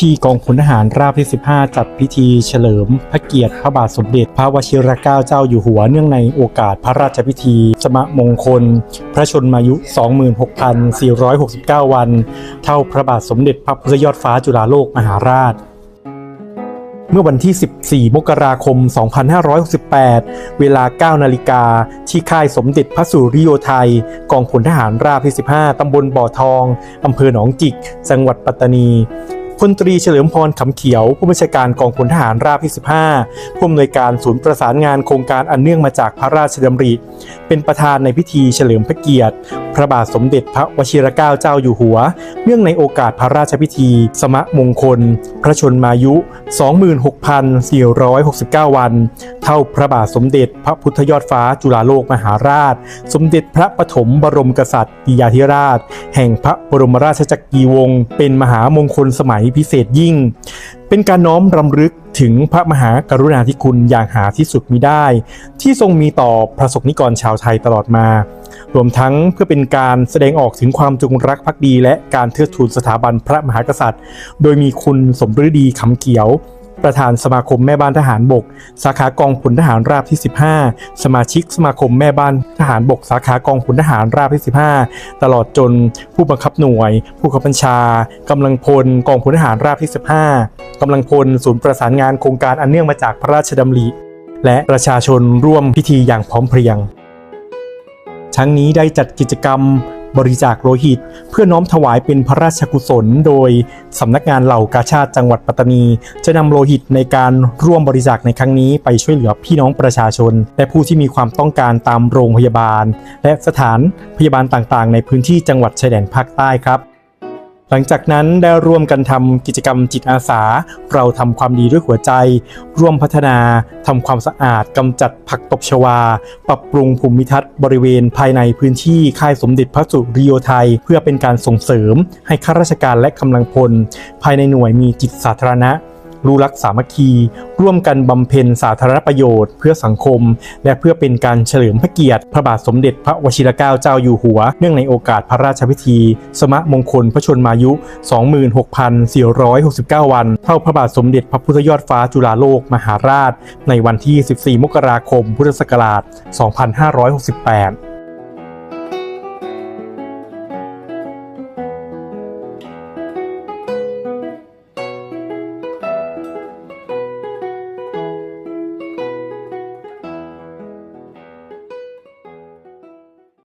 ที่กองพลทหารราบที่ 15 จัดพิธีเฉลิม พระเกียรติพระบาทสมเด็จ พระวชิรเกล้าเจ้าอยู่หัวเนื่องในโอกาสพระราชพิธี สมมงคล พระชนมายุ 26,469 วัน เท่าพระบาทสมเด็จพระพุทธยอดฟ้าจุฬาโลกมหาราชเมื่อวันที่ 14 มกราคม 2568 เวลา 9 นาฬิกา ที่ค่ายสมเด็จพระสุริโยไทย กองพลทหารราบที่ 15 ตำบลบ่อทอง อำเภอหนองจิก จังหวัดปัตตานี พลตรีเฉลิมพรขำเขียว ผู้บัญชาการกองพลทหารราบที่ 15 ผู้อำนวยการศูนย์ประสานงานโครงการอันเนื่องมาจากพระราชดำริ เป็นประธานในพิธีเฉลิมพระเกียรติ พระบาทสมเด็จพระวชิรเกล้าเจ้าอยู่หัว เนื่องในโอกาสพระราชพิธี สมมงคล พระชนมายุ 26,469 วัน เท่าพระบาทสมเด็จพระพุทธยอดฟ้าจุฬาโลกมหาราช สมเด็จพระปฐมบรมกษัตริยาธิราช แห่งพระบรมราชจักรีวงศ์เป็นมหามงคลสมัยพิเศษยิ่ง เป็นการน้อมรำลึกถึงพระมหากรุณาธิคุณอย่างหาที่สุดมิได้ ที่ทรงมีต่อพระสงฆ์นิกรชาวไทยตลอดมา รวมทั้งเพื่อเป็นการแสดงออกถึงความจงรักภักดี และการเทิดทูนสถาบันพระมหากษัตริย์ โดยมีคุณสมฤดีคำเขียว ประธานสมาคมแม่บ้านทหารบก สาขากองพลทหารราบที่ 15 สมาชิกสมาคมแม่บ้านทหารบก สาขากองพลทหารราบที่ 15 ตลอดจนผู้บังคับหน่วย ผู้ขับบัญชากำลังพลกองพลทหารราบที่ 15กำลังพลศูนย์ประสานงานโครงการอันเนื่องมาจากพระราชดำริและประชาชนร่วมพิธีอย่างพร้อมเพรียง ทั้งนี้ได้จัดกิจกรรมบริจาคโลหิต เพื่อน้อมถวายเป็นพระราชกุศล โดยสำนักงานเหล่ากาชาติจังหวัดปัตตานี จะนำโลหิตในการร่วมบริจาคในครั้งนี้ไปช่วยเหลือพี่น้องประชาชน และผู้ที่มีความต้องการตามโรงพยาบาล และสถานพยาบาลต่างๆ ในพื้นที่จังหวัดชายแดนภาคใต้ครับ หลังจากนั้นได้ร่วมกันทำกิจกรรมจิตอาสา เราทำความดีด้วยหัวใจ ร่วมพัฒนาทำความสะอาดกำจัดผักตบชวา ปรับปรุงภูมิทัศน์บริเวณภายในพื้นที่ค่ายสมเด็จพระสุริโยไทย เพื่อเป็นการส่งเสริมให้ข้าราชการและกำลังพล ภายในหน่วยมีจิตสาธารณะ รู้รักสามัคคี ร่วมกันบำเพ็ญสาธารณประโยชน์ เพื่อสังคม และเพื่อเป็นการเฉลิมพระเกียรติ พระบาทสมเด็จพระวชิรเกล้าเจ้าอยู่หัว เนื่องในโอกาสพระราชพิธี สมมงคลพระชนมายุ 26,469 วัน เท่าพระบาทสมเด็จพระพุทธยอดฟ้าจุฬาโลกมหาราช ในวันที่ 14 มกราคม พุทธศักราช 2568